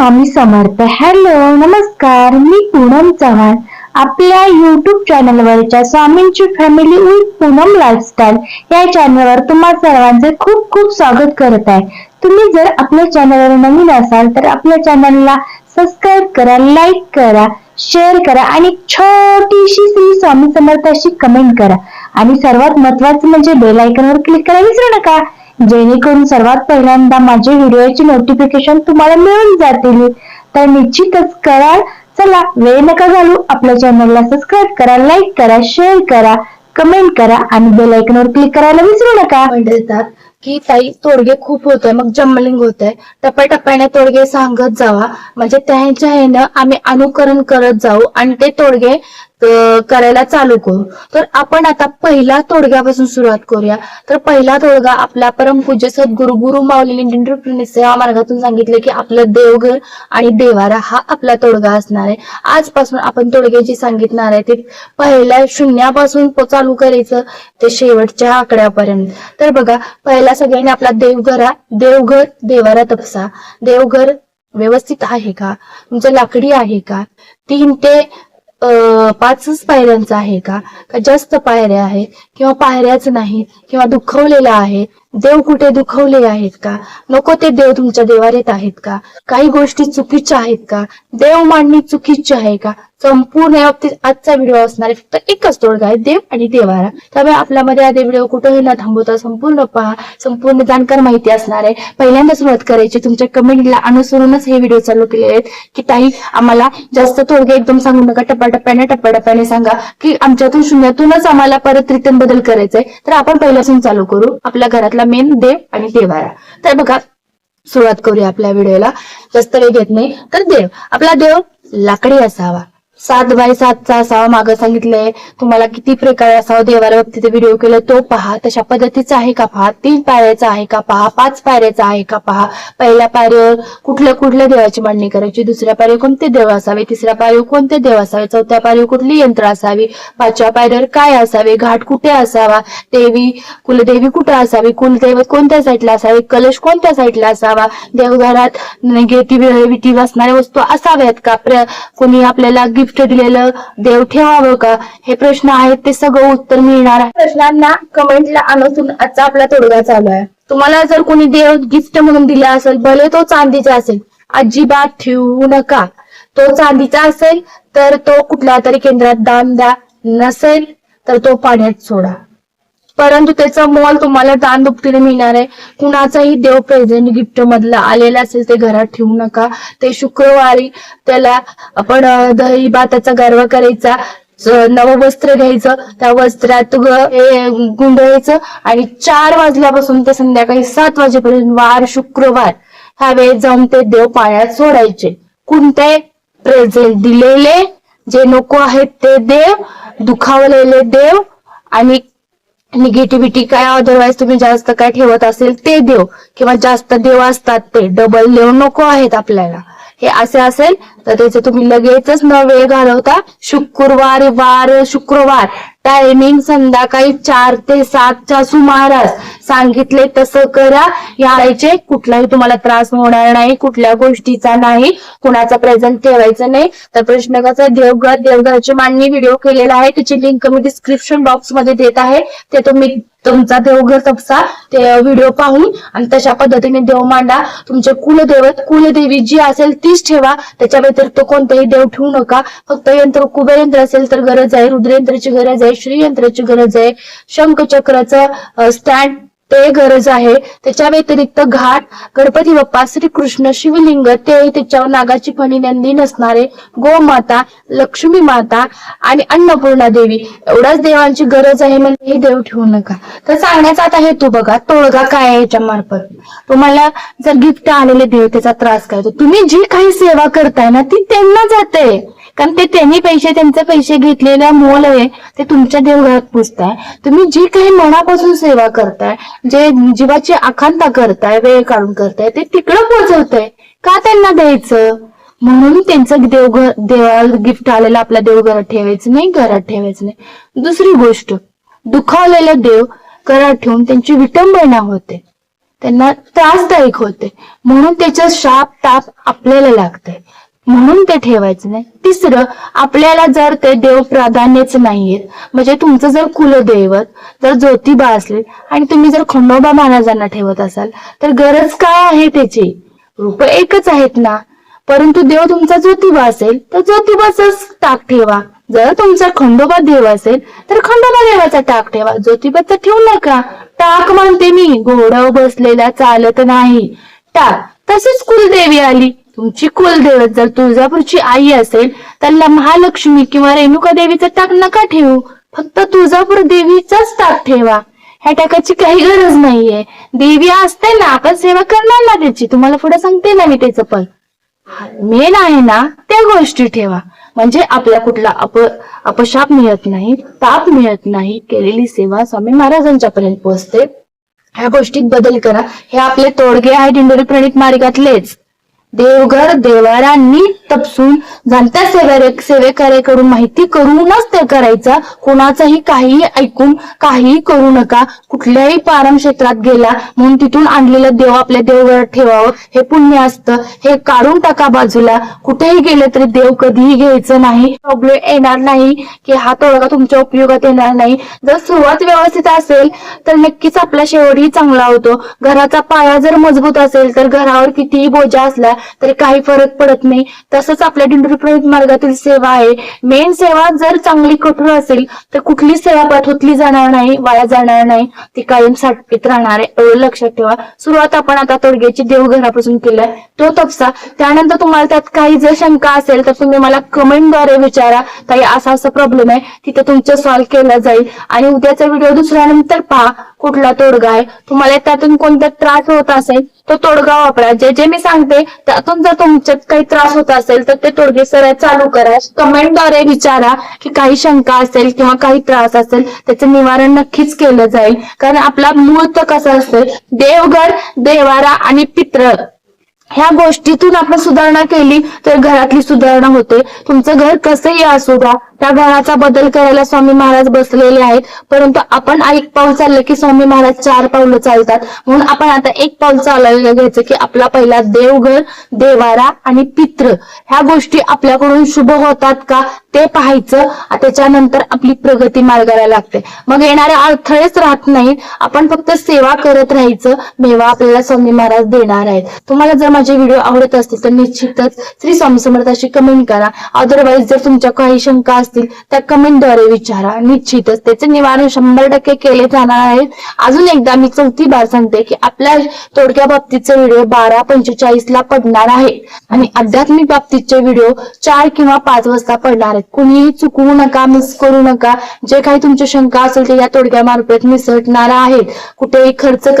Swami Samarth. Hello नमस्कार मी पूनम चव्हाण. आपल्या YouTube चॅनलवरच्या स्वामींची फॅमिली विथ पूनम लाईफस्टाईल या चॅनलवर तुम्हा सर्वांचे खूप खूप स्वागत करत आहे. तुम्ही जर आपल्या चॅनलवर नवीन असाल तर आपल्या चॅनलला सबस्क्राईब करा लाईक करा शेअर करा आणि छोटीशी श्री स्वामी समर्थाशी कमेंट करा. आणि सर्वात महत्वाचं म्हणजे बेल आयकॉनवर क्लिक करायला विसरू नका. जेणेकरून सर्वात पहिल्यांदा माझे व्हिडिओचे नोटिफिकेशन तुम्हाला मिळून जातील. तर निश्चितच कराल चला वेळ नका घालू. आपल्या चॅनलला सबस्क्राईब करा लाईक करा शेअर करा कमेंट करा आणि बेल आयकॉनवर क्लिक करायला विसरू नका. म्हणतात की ताई तोडगे खूप होत आहे मग जम्बलिंग होत आहे टप्प्याटप्प्याने तोडगे सांगत जावा. म्हणजे त्यांच्या ह्यानं आम्ही अनुकरण करत जाऊ आणि ते तोडगे करायला चालू करू. तर आपण आता पहिला तोडग्यापासून सुरुवात करूया. तर पहिला तोडगा आपला परमपूज्य सद्गुरु गुरु माऊली सेवा मार्गातून सांगितले की आपलं देवघर आणि देवारा हा आपला तोडगा असणार आहे. आजपासून आपण तोडगे जे सांगितणार आहे ते पहिल्या शून्यापासून चालू करायचं ते शेवटच्या आकड्यापर्यंत. तर बघा पहिला सगळ्यांनी आपला देवघरा देवघर देवारा तपसा. देवघर व्यवस्थित आहे का? तुमचं लाकडी आहे का? तीन ते पाचच पायऱ्यांचं आहे का? का जास्त पायऱ्या आहेत? किंवा पायऱ्याच नाहीत किंवा दुखवलेला आहे? देव कुठे दुखवले आहेत का? नको ते देव तुमच्या देवारेत आहेत का? काही गोष्टी चुकीच्या आहेत का? देव मांडणी चुकीची आहे का? संपूर्ण या बाबतीत आजचा व्हिडिओ असणार आहे फक्त एकच तोडगा आहे देव आणि देवारा. त्यामुळे आपल्यामध्ये आधी व्हिडिओ कुठेही न थांबवता संपूर्ण पहा संपूर्ण जाणकार माहिती असणार. आहे पहिल्यांदा सुरुवात करायची तुमच्या कमेंटला अनुसरूनच हे व्हिडिओ चालू केलेले आहेत. की ताई आम्हाला जास्त तोडगे एकदम सांगू नका टप्प्याटप्प्याने टप्प्याटप्प्याने सांगा. की आमच्यातून शून्यातूनच आम्हाला परत रिटर्न बदल करायचंय. तर आपण पहिल्यापासून चालू करू. आपल्या घरातला मेन देव आणि देवारा. तर बघा सुरुवात करूया आपल्या व्हिडिओला जास्त वेळ घेत नाही तर देव. आपला देव लाकडी असावा. सात बाय सातचा असावा मागं सांगितलंय. तुम्हाला किती प्रकार असावा देवाला बाबतीत व्हिडिओ केला तो पहा. तशा पद्धतीचा आहे का पहा? तीन पायऱ्याचा आहे का पहा? पाच पायऱ्याचा आहे का पहा? पहिल्या पायरीवर कुठल्या कुठल्या देवाची मांडणी करायची? दुसऱ्या पायरीवर कोणते देव असावे? तिसऱ्या पायरीवर कोणते देव असावे? चौथ्या पायरीवर कुठली यंत्र असावी? पाचव्या पायरीवर काय असावे? घाट कुठे असावा? देवी कुलदेवी कुठे असावी? कुलदैवत कोणत्या साईडला असावे? कलश कोणत्या साईडला असावा? देवघरात निगेटिव्ह असणाऱ्या वस्तू असाव्यात का? प्र- कोणी आपल्याला गिफ्ट दिलेलं देव ठेवावं का? हे प्रश्न आहेत ते सगळं उत्तर मिळणार आहे. प्रश्नांना कमेंटला अनसून आजचा आपला तोडगा चालू आहे. तुम्हाला जर कोणी देव गिफ्ट म्हणून दिला असेल भले तो चांदीचा असेल अजिबात ठेवू नका. तो चांदीचा असेल तर तो कुठल्या तरी केंद्रात दान द्या. नसेल तर तो पाण्यात सोडा. परंतु त्याचा मोल तुम्हाला दान दुपटीने मिळणार आहे. कुणाचाही देव प्रेझेंट गिफ्ट मधला आलेला असेल ते घरात ठेवू नका. ते शुक्रवारी त्याला आपण अं, दही भाताचा गारवा करायचा नववस्त्र नवं वस्त्र घ्यायचं त्या वस्त्रात ग- आणि चार वाजल्यापासून ते संध्याकाळी सात वाजेपर्यंत वार शुक्रवार ह्या वेळेत जाऊन ते देव पाण्यात सोडायचे. कोणते? प्रेझेंट दिलेले जे नको आहेत ते देव दुखावलेले देव आणि निगेटिव्हिटी काय अदरवाईज तुम्ही जास्त काय ठेवत असेल ते देव. किंवा जास्त देव असतात ते. डबल देव नको आहेत आपल्याला. हे असे असेल तर त्याचे तुम्ही लगेचच न वेळ घालवता शुक्रवार वार शुक्रवार टायमिंग संध्याकाळी चार ते सातच्या सुमारास सांगितले तसं करा. यायचे कुठलाही तुम्हाला त्रास होणार नाही कुठल्या गोष्टीचा नाही कुणाचा प्रेझेंट ठेवायचं नाही. तर प्रश्न कसा देवघर देवघराची मांडणी व्हिडिओ केलेला आहे. त्याची लिंक मी डिस्क्रिप्शन बॉक्समध्ये देत आहे. ते तुम्ही तुमचा देवघर तपसा ते व्हिडिओ पाहून आणि तशा पद्धतीने देव मांडा. तुमचे कुलदैवत कुलदेवी जी असेल तीच ठेवा. त्याच्या व्यतिरिक्त कोणतेही देव ठेवू नका. फक्त यंत्र कुबेर यंत्र असेल तर गरज आहे रुद्रयंत्राची गरज आहे श्रीयंत्राची गरज आहे. शंखचक्राचं स्टँड ते गरज आहे. त्याच्या व्यतिरिक्त घाट गणपती बाप्पा श्रीकृष्ण शिवलिंग ते त्याच्यावर नागाची फणी नंदी नसणारे गोमाता लक्ष्मी माता आणि अन्नपूर्णा देवी. एवढ्याच देवांची गरज आहे म्हणजे हे देव ठेवू नका. तर सांगण्याचा आता हेतू बघा. तोडगा काय आहे याच्या मार्फत. तुम्हाला जर गिफ्ट आलेले देव त्याचा त्रास काय? तुम्ही जी काही सेवा करताय ना ती त्यांना जाते. कारण ते त्यांनी पैसे त्यांचे पैसे घेतलेल्या मोल आहे ते तुमच्या देवघरात पुजताय तुम्ही जी काही मनापासून सेवा करताय जे जीवाची आकांता करताय वेळ काढून करताय ते तिकडं पोहोचवताय का त्यांना द्यायचं? म्हणून त्यांचं देवघर देवाला गिफ्ट आलेलं आपल्या देवघरात ठेवायचं नाही घरात ठेवायचं नाही. दुसरी गोष्ट दुखावलेलं देव घरात ठेवून त्यांची विटंबना होते. त्यांना त्रासदायक होते. म्हणून त्याचं शाप ताप आपल्याला लागतंय. म्हणून ते ठेवायचं नाही. तिसरं आपल्याला जर ते देव प्राधान्यच नाहीयेत म्हणजे तुमचं जर कुलदैवत जर ज्योतिबा असले आणि तुम्ही जर खंडोबा महाराजांना ठेवत असाल तर गरज काय आहे त्याची? रूप एकच आहेत ना. परंतु देव तुमचा ज्योतिबा असेल तर ज्योतिबाचाच टाक ठेवा. जर तुमचा खंडोबा देव असेल तर खंडोबा देवाचा टाक ठेवा. ज्योतिबाचा ठेवू नका. टाक म्हणते मी घोडव बसलेला चालत नाही. टाक. तसेच कुलदेवी आली. तुमची कुलदेवत जर तुळजापूरची आई असेल तर महालक्ष्मी किंवा रेणुका देवीचा टाक नका ठेवू. फक्त तुळजापूर देवीचाच टाक ठेवा. ह्या टाकाची काही गरज नाहीये. देवी असते ना आपण सेवा करणार ना त्याची. तुम्हाला पुढे सांगते ना मी त्याचं पण. मेन आहे ना त्या गोष्टी ठेवा. म्हणजे आपला कुठला अप अपशाप मिळत नाही ताप मिळत नाही केलेली सेवा स्वामी महाराजांच्या पर्यंत पोहोचते. ह्या गोष्टीत बदल करा. हे आपले तोडगे आहे दिंडोरी प्रणित मार्गातलेच. देवघर देवारांनी तपसून जाणत्या सेवे सेवेकऱ्याकडून माहिती करूनच ते करायचं. कोणाचंही काहीही ऐकून काहीही करू नका. कुठल्याही पारम क्षेत्रात गेला म्हणून तिथून आणलेलं देव आपल्या देवघरात ठेवावं. हे पुण्य असतं. हे काढून टाका बाजूला. कुठेही गेले तरी देव कधीही घ्यायचं नाही. प्रॉब्लेम येणार नाही की हा तोडगा तुमच्या उपयोगात येणार नाही. जर सुरुवात व्यवस्थित असेल तर नक्कीच आपला शेवटही चांगला होतो. घराचा पाया जर मजबूत असेल तर घरावर कितीही बोजा असला तरी काही फरक पडत नाही. तसंच आपल्या दिंडोरी प्रवेश मार्गातील सेवा आहे. मेन सेवा जर चांगली कठोर असेल तर कुठली सेवा पाठवतली जाणार नाही वाया जाणार नाही. ती कायम साठवीत राहणार आहे एवढं लक्षात ठेवा. सुरुवात आपण आता तोडग्याची देवघरापासून केलाय. तो तपसा. त्यानंतर तुम्हाला त्यात काही जर शंका असेल तर तुम्ही मला कमेंटद्वारे विचारा. ताई असा असा प्रॉब्लेम आहे. तिथे तुमचं सॉल्व्ह केला जाईल. आणि उद्याचा व्हिडिओ दुसऱ्यानंतर पहा. कुठला तोडगा आहे? तुम्हाला त्यातून कोणता त्रास होत असेल तो तोडगा वापरा. जे जे मी सांगते त्यातून जर तुमच्यात काही त्रास होत असेल तर ते तोडगे सरळ चालू करा. कमेंटद्वारे विचारा की काही शंका असेल किंवा काही त्रास असेल त्याचं निवारण नक्कीच केलं जाईल. कारण आपला मूळ तर कसं असतं देवघर देवारा आणि पित्र. ह्या गोष्टीतून आपण सुधारणा केली तर घरातली सुधारणा होते. तुमचं घर कसंही असू द्या. त्या घराचा बदल करायला स्वामी महाराज बसलेले आहेत. परंतु आपण एक पाऊल चाललं की स्वामी महाराज चार पावलं चालतात. म्हणून आपण आता एक पाऊल चालायला घ्यायचं की आपला पहिला देवघर देवारा आणि पित्र ह्या गोष्टी आपल्याकडून शुभ होतात का ते पाहायचं. त्याच्यानंतर आपली प्रगती मार्गाला लागते. मग येणारे अडथळेच राहत नाहीत. आपण फक्त सेवा करत राहायचं. मेवा आपल्याला स्वामी महाराज देणार आहेत. तुम्हाला जर माझे व्हिडिओ आवडत असतील तर निश्चितच श्री स्वामी समर्थाशी कमेंट करा. अदरवाईज जर तुमच्या काही शंका असतील त्या कमेंटद्वारे विचारा. निश्चितच त्याचे निवारण शंभर टक्के केले जाणार आहेत अजून एकदा मी चौथी बार सांगते की आपल्या तोडक्या बाबतीचे व्हिडिओ बारा पंचेचाळीस ला पडणार आहे. आणि आध्यात्मिक बाबतीतचे व्हिडिओ चार किंवा पाच वाजता पडणार आहेत. कुणीही चुकवू नका मिस करू नका. जे काही तुमच्या शंका असेल ते या तोडक्या मार्फत निसटणार आहेत. कुठेही खर्च कर